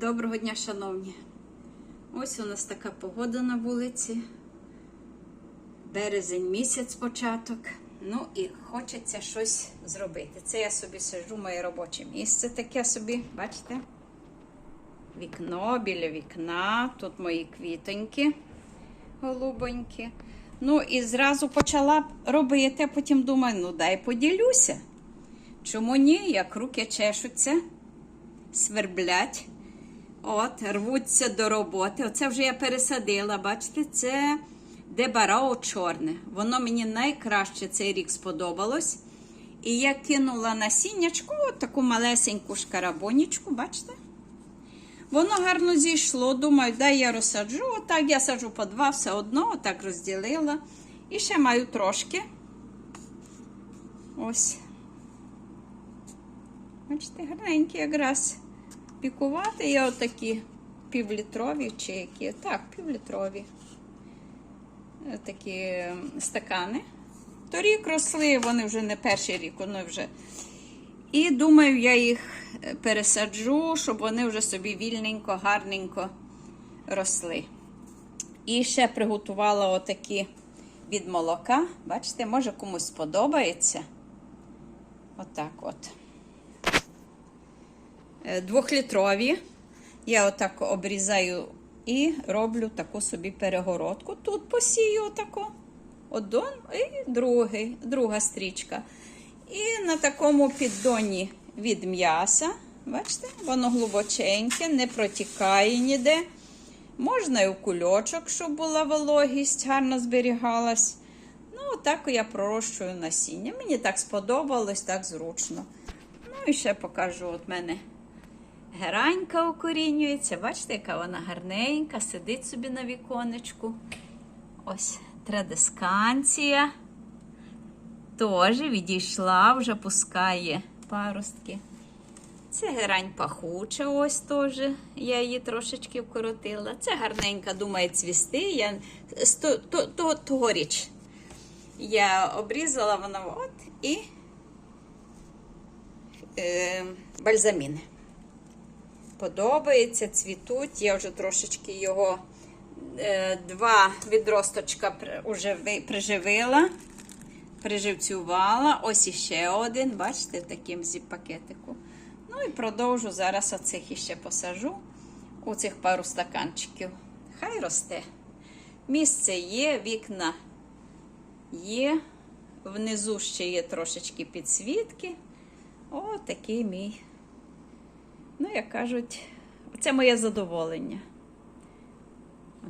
Доброго дня, шановні. Ось у нас така погода на вулиці. Березень місяць початок. Ну і хочеться щось зробити. Це я собі сижу, моє робоче місце таке собі, бачите? Вікно біля вікна. Тут мої квітоньки голубонькі. Ну і зразу почала робити, а потім думаю, ну дай поділюся. Чому ні? Як руки чешуться, сверблять. От, рвуться до роботи. Оце вже я пересадила, бачите, це дебарао чорне. Воно мені найкраще цей рік сподобалось. І я кинула насіннячку, от таку малесеньку шкарабонічку, бачите? Воно гарно зійшло. Думаю, дай я розсаджу. Отак я саджу по два, все одно, отак розділила. І ще маю трошки. Ось. Бачите, гарненькі якраз пікувати. Я отакі півлітрові чи які. Так, півлітрові. Е, Такі стакани. Торік росли, вони вже не перший рік, вони вже. І думаю, я їх е, пересаджу, щоб вони вже собі вільненько, гарненько росли. І ще приготувала отакі від молока. Бачите, може комусь сподобається. Отак от. Е, Двохлітрові. Я отак обрізаю і роблю таку собі перегородку. Тут посію отако. Один і другий, друга стрічка. І на такому піддоні від м'яса. Бачите, воно глибоченьке, не протікає ніде. Можна і в кульочок, щоб була вологість, гарно зберігалась. Ну, отак я пророщую насіння. Мені так сподобалось, так зручно. Ну і ще покажу от мене. Геранька укорінюється. Бачите, яка вона гарненька, сидить собі на віконечку. Ось традисканція. Теж відійшла, вже пускає паростки. Це герань пахуча, ось теж. Я її трошечки вкоротила. Це гарненька, думає, цвісти. Я то, то, я обрізала вона от і е, бальзаміни. Подобається, цвітуть. Я вже трошечки його е, два відросточка ви- приживила, приживцювала. Ось іще один, бачите, таким зіп-пакетику. Ну і продовжу зараз оцих іще посажу у цих пару стаканчиків. Хай росте. Місце є, вікна є. Внизу ще є трошечки підсвітки. О, такий мій. Ну, як кажуть, це моє задоволення.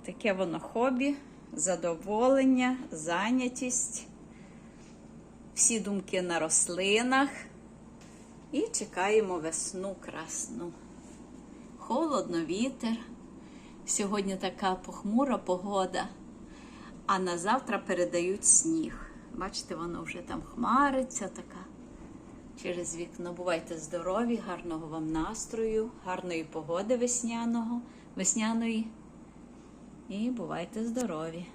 Таке воно хобі, задоволення, зайнятість, всі думки на рослинах. І чекаємо весну красну. Холодно, вітер. Сьогодні така похмура погода, а на завтра передають сніг. Бачите, воно вже там хмариться така через вікно. Бувайте здорові, гарного вам настрою, гарної погоди весняного, весняної. І бувайте здорові!